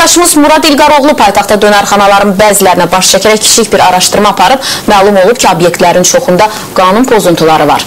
Əməkdaşımız Murad İlqaroğlu paytaxtda dönərxanaların bəzilərinə baş çəkərək kiçik bir araşdırma aparıb, məlum olub ki, obyektlərin çoxunda qanun pozuntuları var.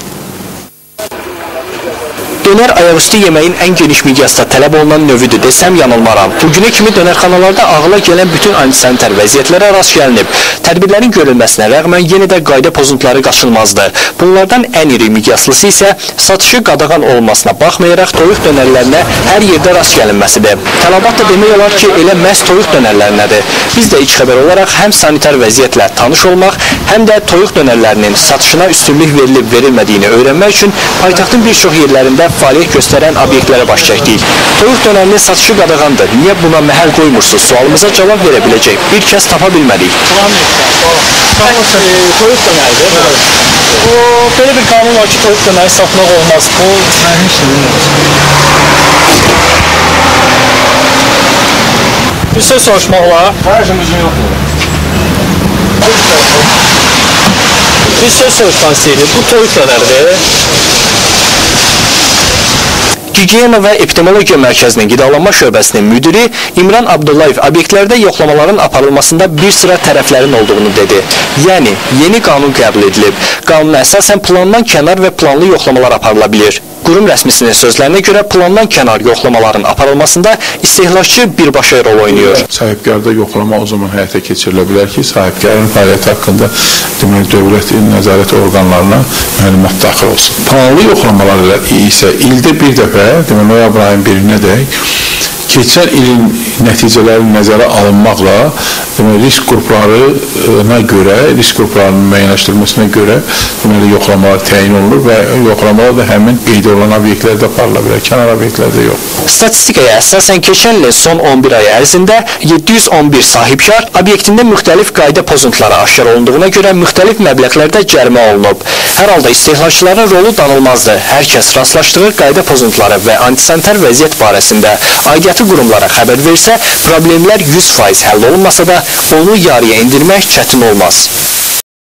Dönər ayaqüstü yeməyin ən geniş miqyasda tələb olunan növüdür desəm yanılmaram. Bugünə kimi dönərxanalarda ağla gələn bütün antisanitar vəziyyətlərə rast gəlinib. Tədbirlərin görülməsinə rəğmən yenə də qayda pozuntuları qaçılmazdır. Bunlardan ən iri miqyaslısı isə satışı qadağan olmasına baxmayaraq toyuq dönərlərinə hər yerdə rast gəlinməsidir. Tələbat da demək olar ki, elə məhz toyuq dönərlərinədir. Biz də ilk xəbər olaraq həm sanitar vəziyyətlə tanış olmaq, həm də toyuq dönərlərinin satışına üstünlük verilib verilmədiyini öyrənmək üçün paytaxtın bir çox yerlərində fəaliyyət göstərən obyektlərə baş çəkdik. Toyuq dönərinin satışı qadağandır. Niyə buna məhəl qoymursunuz? Sualımıza cavab verə biləcək bir kəs tapa bilmədik. Toyuq dönəridir. O belə bir qanun var ki, toyuq dönəri satmaq olmaz. Bu mən heç nə Bir söz soruşmaq olar. Harcımızın yoxdur. Bir söz soruşmaq istəyirik. Bu toyuq dönəridir. Gigiyena və Epidemiologiya Mərkəzinin qidalanma şöbəsinin müdiri İmran Abdullayev obyektlərdə yoxlamaların aparılmasında bir sıra tərəflərin olduğunu dedi. Yəni, yeni qanun qəbul edilib. Qanuna əsasən plandan kənar və planlı yoxlamalar aparıla bilir. Qurum rəsmisinin sözlərinə görə plandan kənar yoxlamaların aparılmasında istehlakçı birbaşa rol oynayır. Sahibkarda yoxlama o zaman həyata keçirilə bilər ki, sahibkarın fəaliyyəti haqqında demək dövlət nəzarət orqanlarına məlumat daxil olsun. Planlı yoxlamalar ilə isə ildə bir dəfə, demək noyabr ayın birinə dək keçən ilin nəticələri nəzərə alınmaqla deməli risk qruplarına görə, risk qruplarının müəyyənləşdirilməsinə görə deməli yoxlamalar təyin olunur və yoxlamalar da həmin qeyd olunan obyektlərdə aparıla bilər, kənar obyektlərdə yox. Statistikaya əsasən keçən ilin son 11 ayı ərzində 711 sahibkar obyektində müxtəlif qayda pozuntuları aşkar olunduğuna görə müxtəlif məbləğlərdə cərimə olunub. Hər halda istehlakçıların rolu danılmazdır. Hər kəs rastlaşdığı qayda pozuntuları və antisanitar vəziyyət barəsində aidiyyatı qurumlara xəbər versə, problemlər 100% həll olunmasa da onu yarıya indirmək çətin olmaz.